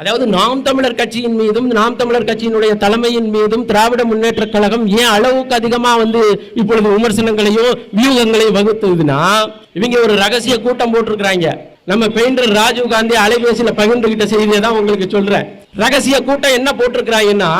அதாவது நாம் தமிழர் கட்சியின் மீதும் நாம் தமிழர் கட்சியினுடைய தலைமையின் மீதும் திராவிட முன்னேற்ற கழகம் ஏன் அளவுக்கு அதிகமா வந்து இப்பொழுது விமர்சனங்களையும் வியூகங்களையும் வகுத்துதுன்னா இவங்க ஒரு ரகசிய கூட்டம் போட்டிருக்கிறாங்க. நம்ம பெயிண்டர் ராஜீவ் காந்தி அலைபேசியில பகிர்ந்துகிட்ட செய்தியை தான் உங்களுக்கு சொல்றேன். ரகசிய கூட்டம் என்ன போட்டிருக்கிறாங்கன்னா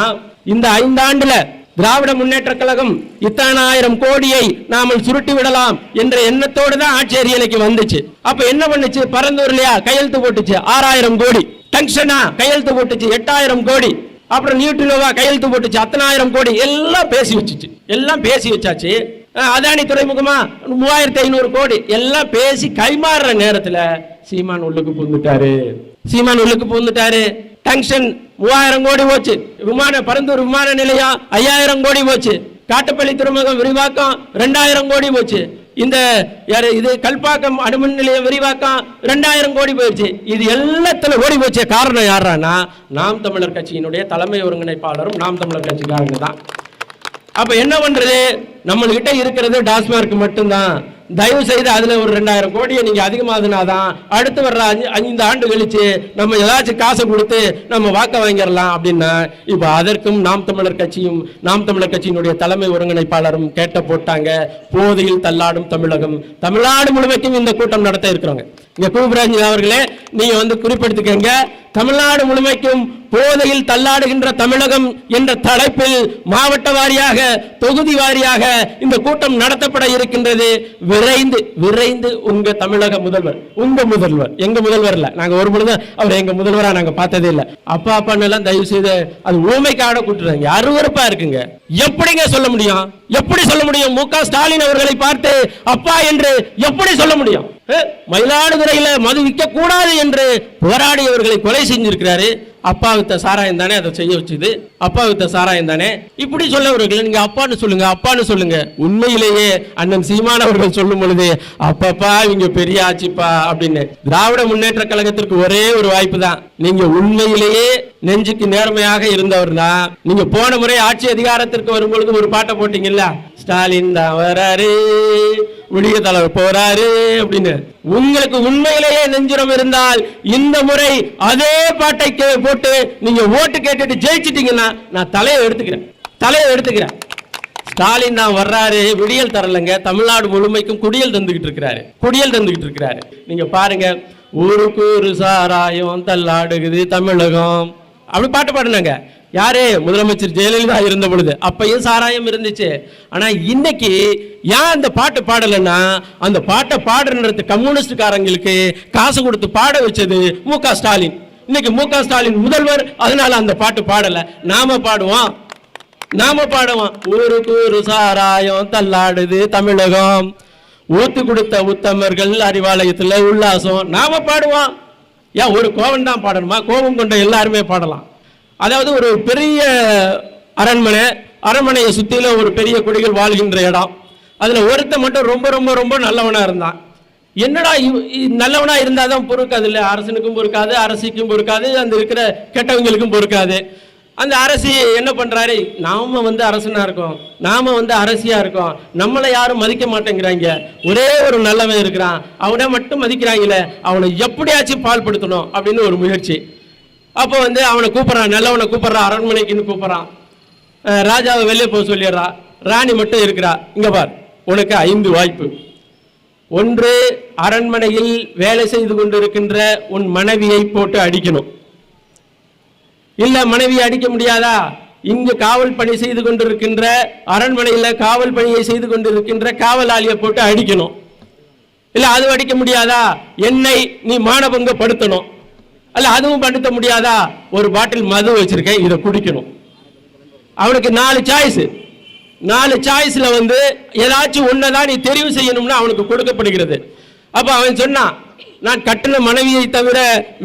இந்த ஐந்தாண்டுல திராவிட முன்னேற்ற கழகம் இத்தனாயிரம் கோடியை நாமல் சுருட்டி விடலாம் என்ற எண்ணத்தோடு தான் ஆட்சி அறியலைக்கு வந்துச்சு. அப்ப என்ன பண்ணுச்சு? பரந்தூர்லயா கையெழுத்து போட்டுச்சு. ஆறாயிரம் கோடி. டங்ஷனா கையெழுத்து போட்டுச்சு எட்டாயிரம் கோடி. அப்புறம் நியூட்ரினோவா கையெழுத்து போட்டுச்சு அத்தனாயிரம் கோடி. எல்லாம் பேசி வச்சுச்சு. எல்லாம் பேசி வச்சாச்சு. அதானி துறைமுகமா? மூவாயிரத்தி ஐநூறு கோடி. எல்லாம் பேசி கைமாறுற நேரத்துல சீமான் உள்ளுக்கு புகுந்துட்டாரு. சீமான் உள்ளுக்கு புகுந்துட்டாரு. டங்ஷன் மூவாயிரம் கோடி போச்சு. விமான பரந்தூர் விமான நிலையம் ஐயாயிரம் கோடி போச்சு. காட்டுப்பள்ளி துறைமுகம் விரிவாக்கம் ரெண்டாயிரம் கோடி போச்சு. இந்த இது கல்பாக்கம் அணுமின் நிலையம் விரிவாக்கம் ரெண்டாயிரம் கோடி போயிடுச்சு. இது எல்லாத்துல ஓடி போச்ச. காரணம் யாரானா நாம் தமிழர் கட்சியினுடைய தலைமை ஒருங்கிணைப்பாளரும் நாம் தமிழர் கட்சிக்காரங்க தான். அப்ப என்ன பண்றது? நம்மள்கிட்ட இருக்கிறது டாஸ்மார்க் மட்டும்தான். தயவு செய்து அதில் ஒரு ரெண்டாயிரம் கோடியை நீங்கள் அதிகமாகுனாதான் அடுத்து வர்ற அஞ்சு ஐந்து ஆண்டு கழித்து நம்ம ஏதாச்சும் காசை கொடுத்து நம்ம வாக்க வாங்கிடலாம் அப்படின்னா இப்போ அதற்கும் நாம் தமிழர் கட்சியும் நாம் தமிழர் கட்சியினுடைய தலைமை ஒருங்கிணைப்பாளரும் கேட்ட போட்டாங்க போதையில் தள்ளாடும் தமிழகம். தமிழ்நாடு முழுமைக்கும் இந்த கூட்டம் நடத்த இருக்கிறோங்க இங்கே கூபிராஜ் அவர்களே நீங்கள் வந்து குறிப்பிடுத்துக்கங்க தமிழ்நாடு முழுமைக்கும் போதையில் தள்ளாடுகின்ற தமிழகம் என்ற தலைப்பில் மாவட்ட வாரியாக தொகுதி வாரியாக இந்த கூட்டம் நடத்தப்பட இருக்கின்றது. விரைந்து விரைந்து உங்க தமிழக முதல்வர் உங்க முதல்வர் எங்க முதல்வர் இல்ல. நாங்க ஒரு பொழுது அவர் எங்க முதல்வரா நாங்க பார்த்ததே இல்ல. அப்பா அப்பான்னு எல்லாம் தயவு செய்து அது ஊமைக்காக கூட்டுறாங்க. அருவறுப்பா இருக்குங்க? எப்படிங்க சொல்ல முடியும்? எப்படி சொல்ல முடியும்? மு க ஸ்டாலின் அவர்களை பார்த்து அப்பா என்று எப்படி சொல்ல முடியும்? மயிலாடுதுறையில் மது விற்கக்கூடாது என்று போராடியவர்களை கொலை செஞ்சிருக்கிறாரு. அப்பா வித்த சாராயம் தானே அதை செய்ய வச்சுது. அப்பா வித்த சாராயம் தானே. இப்படி சொல்லவர்கள் நீங்க அப்பான்னு சொல்லுங்க அப்பான்னு சொல்லுங்க. உண்மையிலேயே அண்ணன் சீமான் அவர்கள் சொல்லும் பொழுது அப்பப்பா இவங்க பெரிய ஆச்சுப்பா அப்படின்னு. திராவிட முன்னேற்ற கழகத்திற்கு ஒரே ஒரு வாய்ப்பு தான். நீங்க உண்மையிலேயே நெஞ்சுக்கு நேர்மையாக இருந்தவர் தான் நீங்க போன முறை ஆட்சி அதிகாரத்திற்கு வரும்பொழுது ஒரு பாட்டை போட்டீங்கல்ல ஸ்டாலின் தான் வராரு. விடிய தலைவர் போறாரு அப்படின்னு. உங்களுக்கு உண்மையிலேயே நெஞ்சுரம் இருந்தால் இந்த முறை அதே பாட்டை போட்டு நீங்க ஓட்டு கேட்டுட்டு ஜெயிச்சிட்டீங்கன்னா நான் தலையை எடுத்துக்கிறேன். தலையை எடுத்துக்கிறேன். ஸ்டாலின் தான் வர்றாரு. விடியல் தரலங்க. தமிழ்நாடு முழுமைக்கும் குடியல் தந்துகிட்டு இருக்கிறாரு. குடியல் தந்துகிட்டு இருக்கிறாரு. நீங்க பாருங்க. ஊருக்கு ஒரு சாராயம் தள்ளாடுகுது தமிழகம். அப்படி பாட்டு பாடுனாங்க. யாரு? முதலமைச்சர் ஜெயலலிதா இருந்த பொழுது. அப்பயும் சாராயம் இருந்துச்சு. ஆனா இன்னைக்கு ஏன் அந்த பாட்டு பாடலைன்னா அந்த பாட்டை பாடுறது கம்யூனிஸ்டுக்காரங்களுக்கு காசு கொடுத்து பாட வச்சது மு க ஸ்டாலின். இன்னைக்கு மு க ஸ்டாலின் முதல்வர் அதனால அந்த பாட்டு பாடல. நாம பாடுவோம். நாம பாடுவோம். ஊருக்கு ஒரு சாராயம் தள்ளாடுது தமிழகம். ஊத்து கொடுத்த உத்தமர்கள் அறிவாலயத்துல உல்லாசம். நாம பாடுவோம். ஏன் ஒரு கோவம் தான் பாடணுமா? கோபம் கொண்ட எல்லாருமே பாடலாம். அதாவது ஒரு பெரிய அரண்மனை அரண்மனையை சுத்தில ஒரு பெரிய குடிகள் வாழ்கின்ற இடம். அதில் ஒருத்தன் மட்டும் ரொம்ப ரொம்ப ரொம்ப நல்லவனாக இருந்தான். என்னடா நல்லவனாக இ- தான் பொறுக்காது இல்லை? அரசனுக்கும் பொறுக்காது அரசிக்கும் பொறுக்காது அந்த இருக்கிற கெட்டவங்களுக்கும் பொறுக்காது. அந்த அரசி என்ன பண்ணுறாரு நாம் வந்து அரசனாக இருக்கோம். நாம வந்து அரசியாக இருக்கோம். நம்மளை யாரும் மதிக்க மாட்டேங்கிறாங்க. ஒரே ஒரு நல்லவன் இருக்கிறான். அவனை மட்டும் மதிக்கிறாங்களே அவனை எப்படியாச்சும் பால்படுத்தணும் அப்படின்னு ஒரு முயற்சி. அப்போ வந்து அவனை கூப்பிட்றான் நல்லவனை கூப்பிட்றான் அரண்மனைக்குன்னு கூப்பிட்றான். ராஜாவை வெளியே போக சொல்லிடுறா. ராணி மட்டும் இருக்கிறா. இங்கே பார் உனக்கு ஐந்து வாய்ப்பு. ஒன்று அரண்மனையில் வேலை செய்து கொண்டிருக்கின்ற உன் மனைவியை போட்டு அடிக்கணும். இல்ல மனைவியை அடிக்க முடியாதா? இங்கு காவல் பணி செய்து கொண்டிருக்கின்ற அரண்மனையில் காவல் பணியை செய்து கொண்டிருக்கின்ற காவலாளியை போட்டு அடிக்கணும். இல்ல அது அடிக்க முடியாதா? என்னை நீ மானபங்கப்படுத்தணும். அல்ல அதுவும் பண்ணுத்த முடியாதா? ஒரு பாட்டில் மது வச்சிருக்கேன் இதை குடிக்கணும். அவனுக்கு நாலு சாய்ஸ் நாலு சாய்ஸ்ல வந்து ஏதாச்சும் ஒன்னதான் நீ தெரிவு செய்யணும்னு அவனுக்கு கொடுக்கப்படுகிறது. அப்ப அவன் சொன்னான் நான் கட்டின மனைவியை தவிர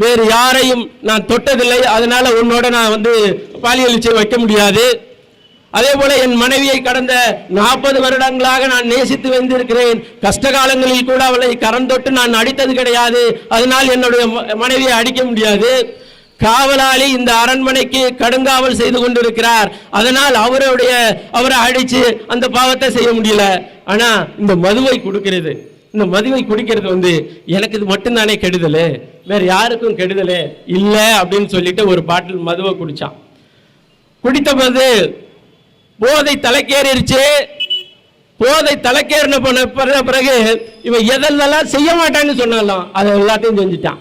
வேறு யாரையும் நான் தொட்டதில்லை. அதனால உன்னோட நான் வந்து பாலியல் வைக்க முடியாது. அதே போல என் மனைவியை கடந்த நாற்பது வருடங்களாக நான் நேசித்து வந்திருக்கிறேன். கஷ்ட காலங்களில் கூட அவளை கரம் தொட்டு நான் அடித்தது கிடையாது. அதனால் என்னுடைய மனைவியை அடிக்க முடியாது. காவலாளி இந்த அரண்மனைக்கு கடுங்காவல் செய்து கொண்டிருக்கிறார். அதனால் அவருடைய அவரை அடிச்சு அந்த பாவத்தை செய்ய முடியல. ஆனா இந்த மதுவை கொடுக்கிறது இந்த மதுவை குடிக்கிறது வந்து எனக்கு இது மட்டும்தானே கெடுதல்? வேற யாருக்கும் கெடுதல்? இல்லை அப்படின்னு சொல்லிட்டு ஒரு பாட்டில் மதுவை குடித்தான் குடித்த போது போதை தலைக்கேறிடுச்சு. போதை தலைக்கேறின போன பிறகு பிறகு இவன் எதெல்லாம் செய்ய மாட்டான்னு சொன்னாலும் அதை எல்லாத்தையும் செஞ்சுட்டான்.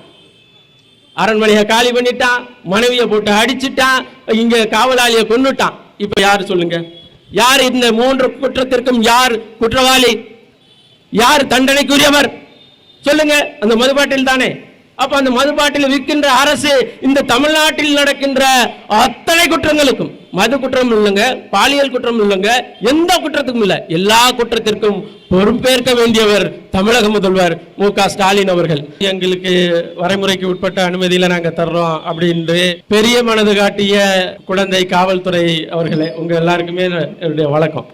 அரண்மனையை காலி பண்ணிட்டான் மனைவியை போட்டு அடிச்சிட்டான் இங்க காவலாளியை கொண்டுட்டான் இப்ப யார் சொல்லுங்க? யார் இந்த மூன்று குற்றத்திற்கும் யார் குற்றவாளி? யார் தண்டனைக்குரியவர்? சொல்லுங்க அந்த மதுபாட்டில் தானே? அப்ப அந்த மதுபாட்டில் விற்கின்ற அரசு இந்த தமிழ்நாட்டில் நடக்கின்ற அத்தனை குற்றங்களுக்கும் மது குற்றம் இல்லைங்க பாலியல் குற்றம் இல்லைங்க எந்த குற்றத்துக்கும் இல்லை. எல்லா குற்றத்திற்கும் பொறுப்பேற்க வேண்டியவர் தமிழக முதல்வர் மு க ஸ்டாலின் அவர்கள். எங்களுக்கு வரைமுறைக்கு உட்பட்ட அனுமதியில நாங்க தர்றோம் அப்படின்னு பெரிய மனது காட்டிய குழந்தை காவல்துறை அவர்களே உங்க எல்லாருக்குமே என்னுடைய வழக்கம்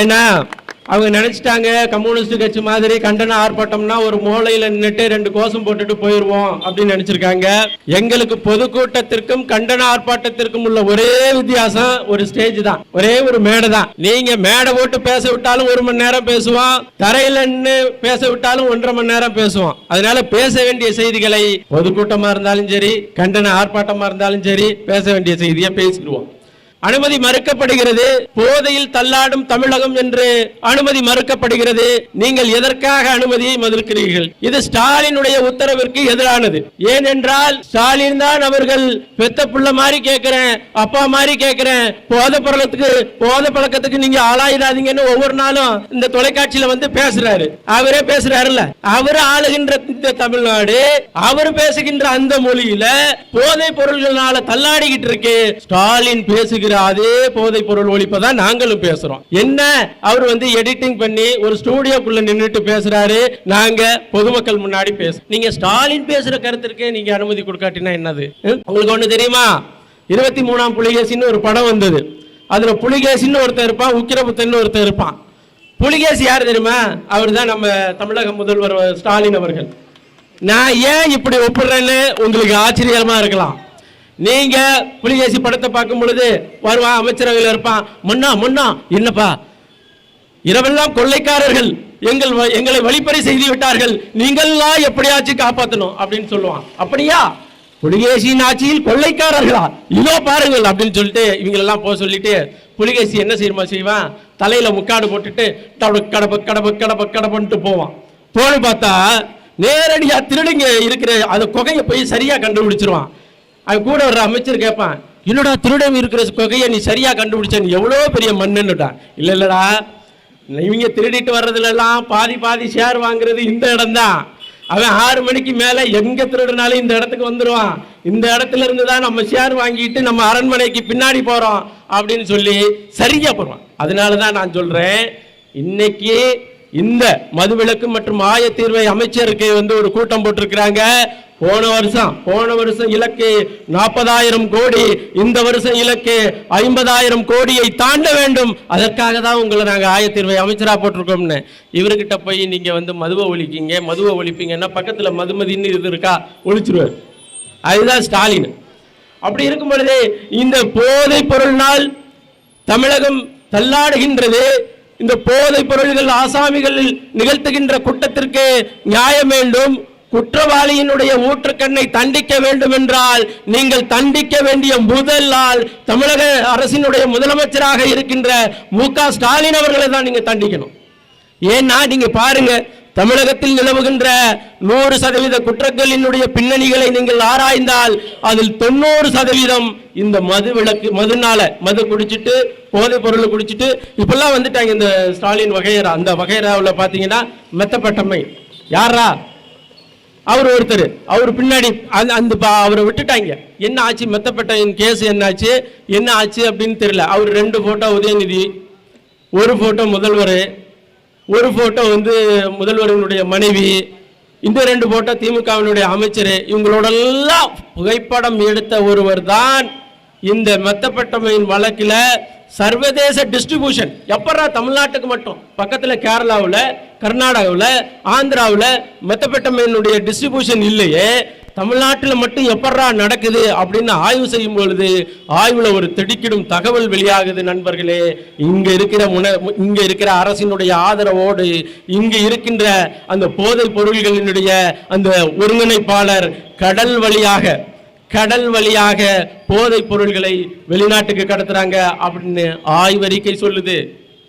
ஏன்னா அவங்க நினைச்சிட்டாங்க கம்யூனிஸ்ட் கட்சி மாதிரி கண்டன ஆர்ப்பாட்டம்னா ஒரு மூலையில நின்றுட்டு ரெண்டு கோஷம் போட்டுட்டு போயிருவோம் அப்படின்னு நினைச்சிருக்காங்க. எங்களுக்கு பொதுக்கூட்டத்திற்கும் கண்டன ஆர்ப்பாட்டத்திற்கும் உள்ள ஒரே வித்தியாசம் ஒரு ஸ்டேஜ் தான். ஒரே ஒரு மேடை தான். நீங்க மேடை போட்டு பேச விட்டாலும் ஒரு மணி நேரம் பேசுவோம். தரையில நின்று பேச விட்டாலும் ஒன்றரை மணி நேரம் பேசுவோம். அதனால பேச வேண்டிய செய்திகளை பொதுக்கூட்டமா இருந்தாலும் சரி கண்டன ஆர்ப்பாட்டமா இருந்தாலும் சரி பேச வேண்டிய செய்தியை பேசிடுவோம். அனுமதி மறுக்கப்படுகிறது. போதையில் தள்ளாடும் தமிழகம் என்று அனுமதி மறுக்கப்படுகிறது. நீங்கள் எதற்காக அனுமதியை மறுக்கிறீர்கள்? இது ஸ்டாலினுடைய உத்தரவிற்கு எதிரானது. ஏனென்றால் ஸ்டாலின் தான் அவர்கள் பெத்த புள்ள மாதிரி கேட்கிறேன் அப்பா மாதிரி கேட்கிறேன் போத பழக்கத்துக்கு போதை பழக்கத்துக்கு நீங்க ஆளாயிடாதீங்கன்னு ஒவ்வொரு நாளும் இந்த தொலைக்காட்சியில வந்து பேசுறாரு. அவரே பேசுறாருல்ல. அவர் ஆளுகின்ற இந்த தமிழ்நாடு அவர் பேசுகின்ற அந்த மொழியில போதை பொருள்களால தள்ளாடிக்கிட்டு இருக்கு. ஸ்டாலின் பேசுகிற அதே போதை பொருள் ஒழிப்பை தான் நாங்களும் பேசுறோம். என்ன? அவர் வந்து எடிட்டிங் பண்ணி ஒரு ஸ்டூடியோக்குள்ள நின்னுட்டு பேசுறாரு. நாங்க பொதுமக்கள் முன்னாடி பேச நீங்க ஸ்டாலின் பேசுற கருத்திற்கு நீங்க அனுமதி கொடுக்காட்டினா என்னது? உங்களுக்கு ஒண்ணு தெரியுமா? இருபத்தி மூணாம் புலிகேசின்னு ஒரு படம் வந்தது. அதுல புலிகேசின்னு ஒருத்தர் இருப்பான் உக்கிரபுத்தன் ஒருத்தர் இருப்பான். புலிகேசி யார் தெரியுமா? அவர் தான் நம்ம தமிழக முதல்வர் ஸ்டாலின் அவர்கள். நான் ஏன் இப்படி ஒப்பிடுறேன்னு உங்களுக்கு ஆச்சரியமா இருக்கலாம். நீங்க புலிகேசி படத்தை பார்க்கும் பொழுது வருவான் அமைச்சரவையில் இருப்பான் முன்னா முன்னா என்னப்பா? இரவெல்லாம் கொள்ளைக்காரர்கள். எங்கள் வ- எங்களை வழிப்பறி செய்து விட்டார்கள். நீங்கள்லாம் எப்படியாச்சும் காப்பாத்தணும் அப்படின்னு சொல்லுவான். அப்படியா? புலிகேசியின் ஆட்சியில் கொள்ளைக்காரர்களா? இதோ பாருங்கள் அப்படின்னு சொல்லிட்டு இவங்களெல்லாம் போக சொல்லிட்டு புலிகேசி என்ன செய்யுமா செய்வான்? தலையில முக்காடு போட்டுட்டு டப கடப்பு கடப்பு கடப கடப்புன்ட்டு போவான். போன்னு பார்த்தா நேரடியா திருடுங்க இருக்கிற அந்த குகையை போய் சரியா கண்டுபிடிச்சிருவான். அவன் கூட வர்ற அமைச்சர் கேட்பான் என்னடா திருடம் இருக்கிற தொகையை நீ சரியாக கண்டுபிடிச்ச? நீ எவ்வளோ பெரிய மண்ணுன்னுட்டான் இல்லை இல்லைடா. இவங்க திருடிட்டு வர்றதுலலாம் பாதி பாதி ஷேர் வாங்குறது இந்த இடம்தான். அவன் ஆறு மணிக்கு மேலே எங்கே திருடுனாலும் இந்த இடத்துக்கு வந்துடுவான் இந்த இடத்துல இருந்து தான் நம்ம ஷேர் வாங்கிட்டு நம்ம அரண்மனைக்கு பின்னாடி போகிறோம் அப்படின்னு சொல்லி சரியாக போடுவான். அதனால தான் நான் சொல்கிறேன் இன்னைக்கு இந்த மதுவிலக்கு மற்றும் ஆயத்தீர்வை அமைச்சருக்கு வந்து ஒரு கூட்டம் போட்டிருக்கிறாங்க. போன வருஷம் போன வருஷம் இலக்கு நாற்பதாயிரம் கோடி இந்த வருஷம் இலக்கு ஐம்பதாயிரம் கோடியை தாண்ட வேண்டும். அதற்காக தான் உங்களை நாங்க ஆயத்தீர்வை அமைச்சரா போட்டிருக்கோம்னு. இவர்கிட்ட போய் நீங்க வந்து மதுவை ஒழிக்கீங்க மதுவை ஒழிப்பீங்கன்னா பக்கத்துல மதுமதின்னு இது இருக்கா? ஒழிச்சிருவார். அதுதான் ஸ்டாலின். அப்படி இருக்கும் பொழுது இந்த போதை பொருள்னால் தமிழகம் தள்ளாடுகின்றது. இந்த போதைப் பொருள்கள் ஆசாமிகளில் நிகழ்த்துகின்ற குற்றத்திற்கு நியாயம் வேண்டும். குற்றவாளியினுடைய ஊற்றுக்கண்ணை தண்டிக்க வேண்டும் என்றால் நீங்கள் தண்டிக்க வேண்டிய முதல் ஆள் தமிழக அரசினுடைய முதலமைச்சராக இருக்கின்ற மு க ஸ்டாலின் அவர்களை தான் நீங்க தண்டிக்கணும். ஏன்னா நீங்க பாருங்க தமிழகத்தில் நிலவுகின்ற நூறு சதவீத குற்றங்களினுடைய பின்னணிகளை நீங்கள் ஆராய்ந்தால் அதில் தொண்ணூறு சதவீதம் இந்த மது விளக்கு மதுனால மது குடிச்சிட்டு போதைப் பொருள் குடிச்சிட்டு இப்பெல்லாம் வந்துட்டாங்க இந்த ஸ்டாலின் வகையரா. அந்த வகையராவில் பார்த்தீங்கன்னா மெத்தப்பட்டமை யாரா அவர் ஒருத்தர். அவர் பின்னாடி அந்த அந்த அவரை விட்டுட்டாங்க. என்ன ஆச்சு? மெத்தப்பட்ட கேஸ் என்னாச்சு என்ன ஆச்சு அப்படின்னு தெரியல. அவர் ரெண்டு போட்டோ உதயநிதி ஒரு போட்டோ முதல்வர் ஒரு போட்டோ வந்து முதல்வர்களுடைய மனைவி இந்த ரெண்டு போட்டோ திமுகவினுடைய அமைச்சர் இவங்களோடெல்லாம் புகைப்படம் எடுத்த ஒருவர் தான் இந்த மெத்தப்பட்டமையின் வழக்கில் சர்வதேச டிஸ்ட்ரிபியூஷன் எப்படா தமிழ்நாட்டுக்கு மட்டும்? பக்கத்தில் கேரளாவில் கர்நாடகாவில் ஆந்திராவில் மெத்தப்பட்டமையினுடைய டிஸ்ட்ரிபியூஷன் இல்லையே தமிழ்நாட்டில் மட்டும் எப்பட்றா நடக்குது அப்படின்னு ஆய்வு செய்யும் பொழுது ஆய்வில் ஒரு திடுக்கிடும் தகவல் வெளியாகுது நண்பர்களே. இங்கே இருக்கிற முன இங்கே இருக்கிற அரசினுடைய ஆதரவோடு இங்கே இருக்கின்ற அந்த போதைப் பொருள்களினுடைய அந்த ஒருங்கிணைப்பாளர் கடல் வழியாக கடல் வழியாக போதைப் பொருள்களை வெளிநாட்டுக்கு கடத்துறாங்க அப்படின்னு ஆய்வறிக்கை சொல்லுது.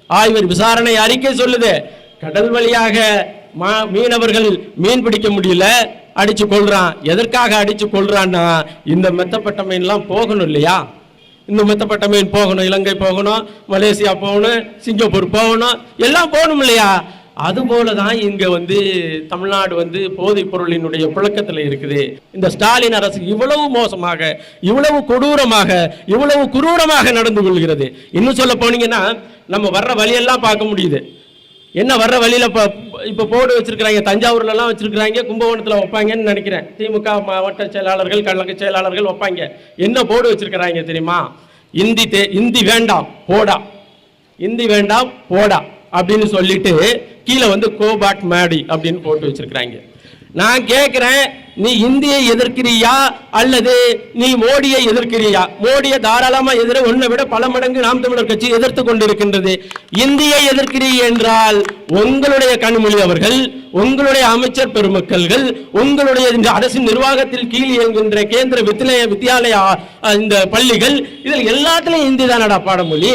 ஆய்வர் விசாரணை அறிக்கை சொல்லுது. கடல் வழியாக மா- மீனவர்கள் மீன் பிடிக்க முடியல. அடிச்சு கொள்றான் எதற்காக அடிச்சு கொள்றான்னா இந்த மெத்தப்பட்ட மீன்லாம் போகணும் இல்லையா? இந்த மெத்தப்பட்ட மீன் போகணும் இலங்கை போகணும் மலேசியா போகணும் சிங்கப்பூர் போகணும் எல்லாம் போகணும் இல்லையா? அதுபோல தான் இங்க வந்து தமிழ்நாடு வந்து போதைப் பொருளினுடைய புழக்கத்தில் இருக்குது. இந்த ஸ்டாலின் அரசு இவ்வளவு மோசமாக இவ்வளவு கொடூரமாக இவ்வளவு குரூரமாக நடந்து கொள்கிறது. இன்னும் சொல்ல போனீங்கன்னா நம்ம வர்ற வழியெல்லாம் பார்க்க முடியுது. என்ன வர்ற வழியில் இப்போ இப்போ போர்டு வச்சிருக்கிறாங்க தஞ்சாவூர்லலாம் வச்சுருக்கிறாங்க கும்பகோணத்தில் வைப்பாங்கன்னு நினைக்கிறேன். திமுக மாவட்ட செயலாளர்கள் கழக செயலாளர்கள் வைப்பாங்க. என்ன போர்டு வச்சிருக்கிறாங்க தெரியுமா? இந்தி தே இந்தி வேண்டாம் போடா. இந்தி வேண்டாம் போடா அப்படின்னு சொல்லிட்டு கீழே வந்து கோபாட் மேடி அப்படின்னு போட்டு வச்சுருக்கிறாங்க. நான் கேட்கிறேன் நீ இந்தியை எதிர்க்கிறியா? அல்லது நீ மோடியை எதிர்க்கிறியா? மோடியை தாராளமா எதிர ஒன்றை விட பல மடங்கு நாம் தமிழர் கட்சி எதிர்த்து கொண்டிருக்கின்றது. இந்தியை எதிர்க்கிறீ என்றால் உங்களுடைய கண்மொழி அவர்கள் உங்களுடைய அமைச்சர் பெருமக்கள்கள் உங்களுடைய இந்த அரசின் நிர்வாகத்தில் கீழ் இயங்குகின்ற கேந்திர வித்தியாலய வித்தியாலய இந்த பள்ளிகள் இதில் எல்லாத்திலையும் இந்தி தானடா பாடமொழி?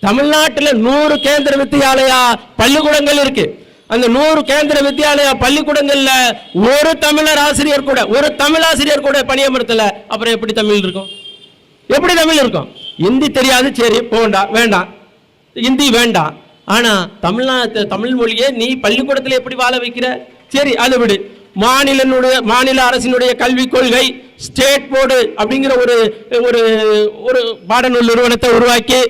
தமிழ்நாட்டில் நூறு கேந்திர வித்தியாலயா பள்ளிக்கூடங்கள் இருக்கு. அந்த நூறு கேந்திர வித்யாலய பள்ளிக்கூடங்கள்ல ஒரு தமிழர் ஆசிரியர் கூட ஒரு தமிழ் ஆசிரியர் கூட பணியமர்த்தல அப்புறம் எப்படி தமிழ் இருக்கும்? எப்படி தமிழ் இருக்கும்? இந்தி தெரியாது சரி போண்டா வேண்டாம். இந்தி வேண்டாம். ஆனா தமிழ்நாட்டு தமிழ் மொழியை நீ பள்ளிக்கூடத்தில் எப்படி வாழ வைக்கிற? சரி அதை விடு. மாநிலனுடைய மாநில அரசினுடைய கல்விக் கொள்கை ஸ்டேட் போர்டு அப்படிங்கிற ஒரு ஒரு ஒரு பாடநூல் நிறுவனத்தை உருவாக்கி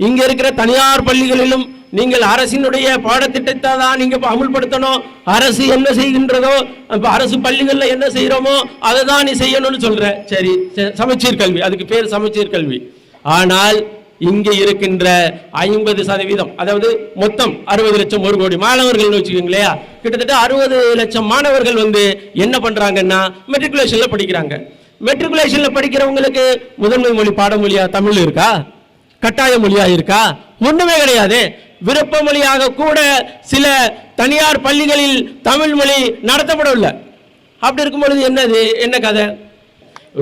இங்க இருக்கிற தனியார் பள்ளிகளிலும் நீங்கள் அரசினுடைய பாடத்திட்டத்தை தான் நீங்க அமுல்படுத்தணும். அரசு என்ன செய்கின்றதோ அரசு பள்ளிகளில் என்ன செய்யறோமோ அதை தான் நீ செய்யணும்னு சொல்ற. சரி ச- சமச்சீர் கல்வி அதுக்கு பேர் சமச்சீர் கல்வி. ஆனால் இங்கே இருக்கின்ற ஐம்பது சதவீதம் அதாவது மொத்தம் அறுபது லட்சம் ஒரு கோடி மாணவர்கள்னு வச்சுக்கோங்களேன். கிட்டத்தட்ட அறுபது லட்சம் மாணவர்கள் வந்து என்ன பண்றாங்கன்னா மெட்ரிகுலேஷன்ல படிக்கிறாங்க. மெட்ரிகுலேஷன்ல படிக்கிறவங்களுக்கு முதன்மை மொழி பாடமொழியா தமிழ் இருக்கா? கட்டாய மொழியா இருக்கா? ஒண்ணுமே கிடையாது. விருப்ப மொழியாக கூட சில தனியார் பள்ளிகளில் தமிழ் மொழி நடத்தப்படவில்லை. அப்படி இருக்கும் பொழுது என்னது? என்ன கதை?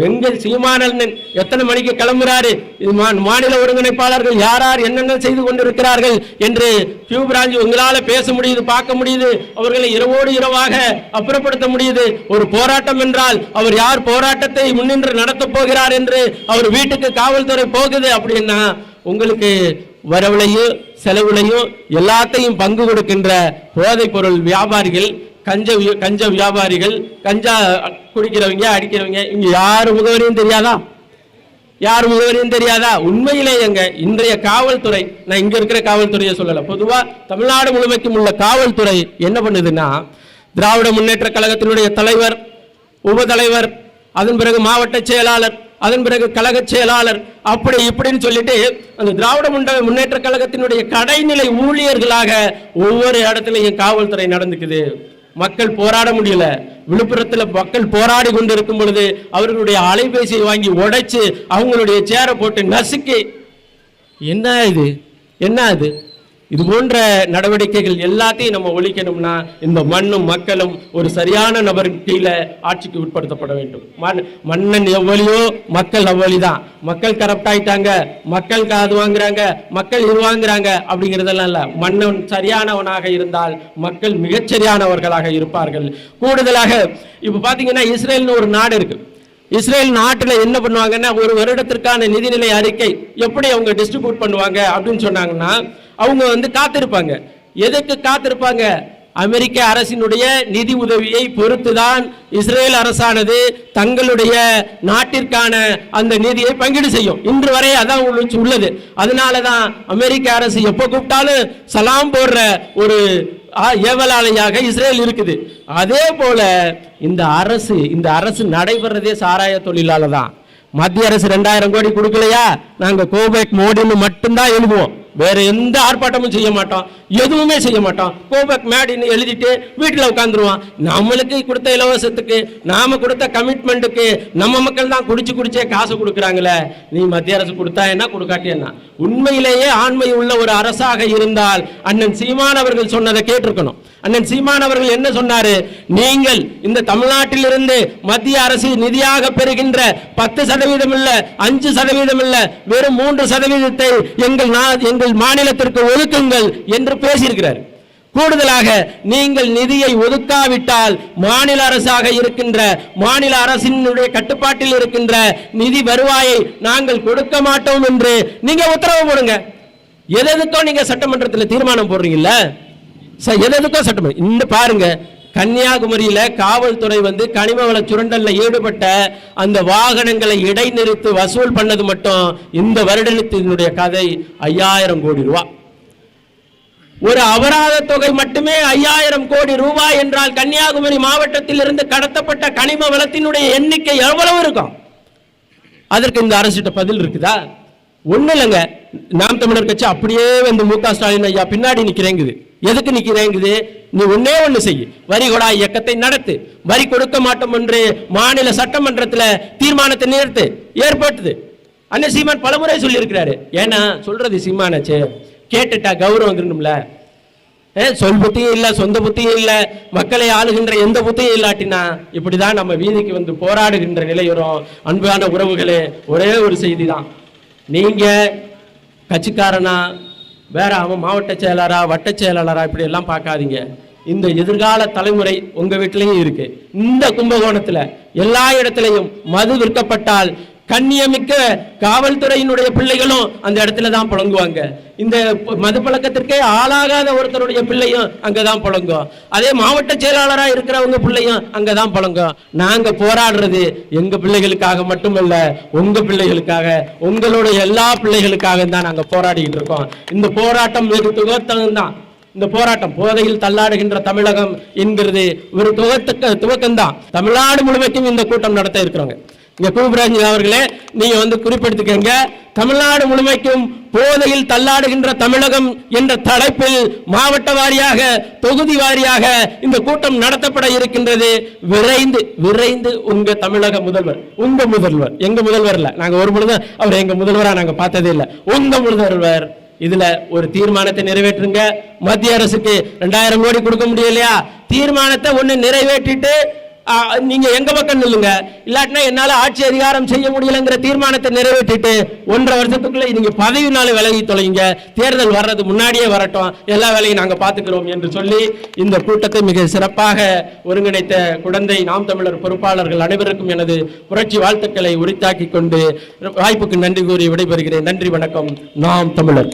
எங்க சீமானந்தன் எத்தனை மணிக்கு கிளம்புறாரு? இது மா- மாநில ஒருங்கிணைப்பாளர்கள் யார் யார் என்னென்ன செய்து கொண்டிருக்கிறார்கள் என்று கியூ உங்களால் உங்களால பேச முடியுது பார்க்க முடியுது அவர்களை இரவோடு இரவாக அப்புறப்படுத்த முடியுது. ஒரு போராட்டம் என்றால் அவர் யார் போராட்டத்தை முன்னின்று நடத்தப் போகிறார் என்று அவர் வீட்டுக்கு காவல்துறை போகுது அப்படின்னா உங்களுக்கு வரவுலையும் செலவுலையும் எல்லாத்தையும் பங்கு கொடுக்கின்ற போதைப் பொருள் வியாபாரிகள் கஞ்ச கஞ்ச வியாபாரிகள் கஞ்சா குடிக்கிறவங்க அடிக்கிறவங்க இங்க யார் முகவரியும் தெரியாதா? யார் முகவரியும் தெரியாதா? உண்மையிலே எங்க இன்றைய காவல்துறை நான் இங்க இருக்கிற காவல்துறையை சொல்லல. பொதுவா தமிழ்நாடு முழுமைக்கும் உள்ள காவல்துறை என்ன பண்ணுதுன்னா திராவிட முன்னேற்ற கழகத்தினுடைய தலைவர் உபதலைவர் அதன் பிறகு மாவட்ட செயலாளர் அதன் பிறகு கழக செயலாளர் அப்படி இப்படின்னு சொல்லிட்டு அந்த திராவிட முன்ன முன்னேற்ற கழகத்தினுடைய கடைநிலை ஊழியர்களாக ஒவ்வொரு இடத்துலையும் காவல்துறை நடந்துக்குது. மக்கள் போராட முடியல. விழுப்புரத்தில் மக்கள் போராடி கொண்டிருக்கும் பொழுது அவர்களுடைய அலைபேசியை வாங்கி உடைச்சு அவங்களுடைய சேரை போட்டு நசுக்கி. என்ன இது? என்ன இது இது போன்ற நடவடிக்கைகள் எல்லாத்தையும் நம்ம ஒழிக்கணும்னா இந்த மண்ணும் மக்களும் ஒரு சரியான நபரின் கீழே ஆட்சிக்கு உட்படுத்தப்பட வேண்டும். மண் மன்னன் எவ்வளியோ மக்கள் அவ்வளிதான். மக்கள் கரப்ட் ஆயிட்டாங்க மக்கள் காது வாங்குறாங்க மக்கள் இது வாங்குறாங்க அப்படிங்கிறதெல்லாம் இல்லை. மன்னன் சரியானவனாக இருந்தால் மக்கள் மிகச்சரியானவர்களாக இருப்பார்கள். கூடுதலாக இப்போ பார்த்தீங்கன்னா இஸ்ரேல்னு ஒரு நாடு இருக்கு. இஸ்ரேல் நாட்டில் என்ன பண்ணுவாங்கன்னா ஒரு வருடத்திற்கான நிதிநிலை அறிக்கை எப்படி அவங்க டிஸ்ட்ரிபியூட் பண்ணுவாங்க அப்படின்னு சொன்னாங்கன்னா அவங்க வந்து காத்திருப்பாங்க. எதுக்கு காத்திருப்பாங்க? அமெரிக்க அரசினுடைய நிதி உதவியை பொறுத்துதான் இஸ்ரேல் அரசானது தங்களுடைய நாட்டிற்கான அந்த நிதியை பங்கீடு செய்யும். இன்று வரை அதான் உள்ளது. அதனால தான் அமெரிக்க அரசு எப்போ கூப்பிட்டாலும் சலாம் போடுற ஒரு ஏவலாளையாக இஸ்ரேல் இருக்குது. அதே போல இந்த அரசு இந்த அரசு நடைபெறதே சாராய தொழிலால தான் மத்திய அரசு ரெண்டாயிரம் கோடி கொடுக்கலையா? நாங்கள் கோபேக் மோடின்னு மட்டும்தான் எழுதுவோம். வேற எந்த ஆர்ப்பாட்டமும் செய்ய மாட்டோம் எதுவுமே செய்ய மாட்டோம் கோபக் மேடின்னு எழுதிட்டு வீட்டில் உட்காந்துருவான் நம்மளுக்கு கொடுத்த இலவசத்துக்கு நாம கொடுத்த கமிட்மெண்ட்டுக்கு நம்ம மக்கள் தான் குடிச்சு குடிச்சே காசு கொடுக்குறாங்களே. நீ மத்திய அரசு கொடுத்தா என்ன கொடுக்காட்டி என்ன? உண்மையிலேயே ஆண்மை உள்ள ஒரு அரசாக இருந்தால் அண்ணன் சீமான் அவர்கள் சொன்னதை கேட்டிருக்கணும். அண்ணன் சீமான் அவர்கள் என்ன சொன்னாரு? நீங்கள் இந்த தமிழ்நாட்டிலிருந்து மத்திய அரசு நிதியாக பெறுகின்ற பத்து சதவீதம் இல்ல அஞ்சு சதவீதம் இல்ல வெறும் மூன்று சதவீதத்தை எங்கள் நா- எங்கள் மாநிலத்திற்கு ஒதுக்குங்கள் என்று பேசியிருக்கிறார். கூடுதலாக நீங்கள் நிதியை ஒதுக்காவிட்டால் மாநில அரசாக இருக்கின்ற மாநில அரசினுடைய கட்டுப்பாட்டில் இருக்கின்ற நிதி வருவாயை நாங்கள் கொடுக்க மாட்டோம் என்று நீங்க உத்தரவு போடுங்க. எதுக்கோ நீங்க சட்டமன்றத்தில் தீர்மானம் போடுறீங்கல்ல? ச- எதுக்கோ சட்டம். இந்த பாருங்க கன்னியாகுமரியில காவல்துறை வந்து கனிம வள சுரண்டல்ல ஈடுபட்ட அந்த வாகனங்களை இடைநிறுத்து வசூல் பண்ணது மட்டும் இந்த வருடத்தினுடைய கதை ஐயாயிரம் கோடி ரூபாய் ஒரு அபராத தொகை மட்டுமே ஐயாயிரம் கோடி ரூபாய் என்றால் கன்னியாகுமரி மாவட்டத்தில் இருந்து கடத்தப்பட்ட கனிம வளத்தினுடைய எண்ணிக்கை எவ்வளவு இருக்கும்? அதற்கு இந்த அரசிட்ட பதில் இருக்குதா? ஒண்ணு இல்லைங்க. நாம் தமிழர் கட்சி அப்படியே வந்து மு க ஸ்டாலின் ஐயா பின்னாடி நிற்கிறேங்குது எதுக்கு நிற்கிறேங்குது நீ ஒன்னே ஒன்று செய். வரிகொடா இயக்கத்தை நடத்து. வரி கொடுக்க மாட்டோம் என்று மாநில சட்டமன்றத்தில் தீர்மானத்தை நிறுத்து. ஏற்பட்டது. அண்ணன் சீமான் பலமுறை சொல்லியிருக்கிறாரு. ஏன்னா சொல்றது சீமானாச்சு. கேட்டுட்டா கௌரவம் இருக்கணும்ல ஏ, சொல் புத்தியும் இல்லை சொந்த புத்தியும் இல்லை மக்களை ஆளுகின்ற எந்த புத்தியும் இல்லாட்டினா இப்படிதான் நம்ம வீதிக்கு வந்து போராடுகின்ற நிலை வரும் அன்பான உறவுகளே ஒரே ஒரு செய்தி தான் நீங்க கட்சிக்காரனா வேற அவன் மாவட்ட செயலாளரா வட்ட செயலாளரா இப்படி எல்லாம் பார்க்காதீங்க. இந்த எதிர்கால தலைமுறை உங்க வீட்டிலையும் இருக்கு. இந்த கும்பகோணத்துல எல்லா இடத்துலையும் மது விற்கப்பட்டால் கண்ணியமிக்க காவல்துறையினுடைய பிள்ளைகளும் அந்த இடத்துல தான் புழங்குவாங்க. இந்த மது பழக்கத்திற்கே ஆளாகாத ஒருத்தருடைய பிள்ளையும் அங்கதான் புழங்கும். அதே மாவட்ட செயலாளரா இருக்கிறவங்க பிள்ளையும் அங்கதான் புழங்கும். நாங்க போராடுறது எங்க பிள்ளைகளுக்காக மட்டுமல்ல உங்க பிள்ளைகளுக்காக உங்களுடைய எல்லா பிள்ளைகளுக்காக தான் நாங்க போராடிட்டு இருக்கோம். இந்த போராட்டம் வெகு துவக்கம் தான் இந்த போராட்டம் போதையில் தள்ளாடுகின்ற தமிழகம் என்கிறது ஒரு துவக்க துவக்கம்தான். தமிழ்நாடு முழுமைக்கும் இந்த கூட்டம் நடத்த இருக்கிறாங்க இங்க கூபிராஜ் அவர்களே நீங்க வந்து குறிப்பிடுத்துக்கங்க. தமிழ்நாடு முழுமைக்கும் போதையில் தள்ளாடுகின்ற தமிழகம் என்ற தலைப்பில் மாவட்ட வாரியாக தொகுதி வாரியாக இந்த கூட்டம் நடத்தப்பட இருக்கின்றது. விரைந்து விரைந்து உங்க தமிழக முதல்வர் உங்க முதல்வர். எங்க முதல்வர்ல நாங்க ஒரு பொழுது அவர் எங்க முதல்வரா நாங்க பார்த்ததே இல்ல. உங்க முதல்வர் இதுல ஒரு தீர்மானத்தை நிறைவேற்றுங்க. மத்திய அரசுக்கு ரெண்டாயிரம் கோடி கொடுக்க முடியலையா? தீர்மானத்தை ஒண்ணு நிறைவேற்றிட்டு நீங்க எங்க பக்கம் நில்லுங்க? இல்லாட்டினா என்னால ஆட்சி அதிகாரம் செய்ய முடியலங்கிற தீர்மானத்தை நிறைவேற்றிட்டு ஒன்றரை வருஷத்துக்குள்ள நீங்க பதவினால விலகி தொலைங்க தேர்தல் வர்றது முன்னாடியே வரட்டும். எல்லா வேலையும் நாங்க பாத்துக்கிறோம் என்று சொல்லி இந்த கூட்டத்தை மிக சிறப்பாக ஒருங்கிணைத்த குழந்தை நாம் தமிழர் பொறுப்பாளர்கள் அனைவருக்கும் எனது புரட்சி வாழ்த்துக்களை உரித்தாக்கி கொண்டு வாய்ப்புக்கு நன்றி கூறி விடைபெறுகிறேன். நன்றி வணக்கம். நாம் தமிழர்.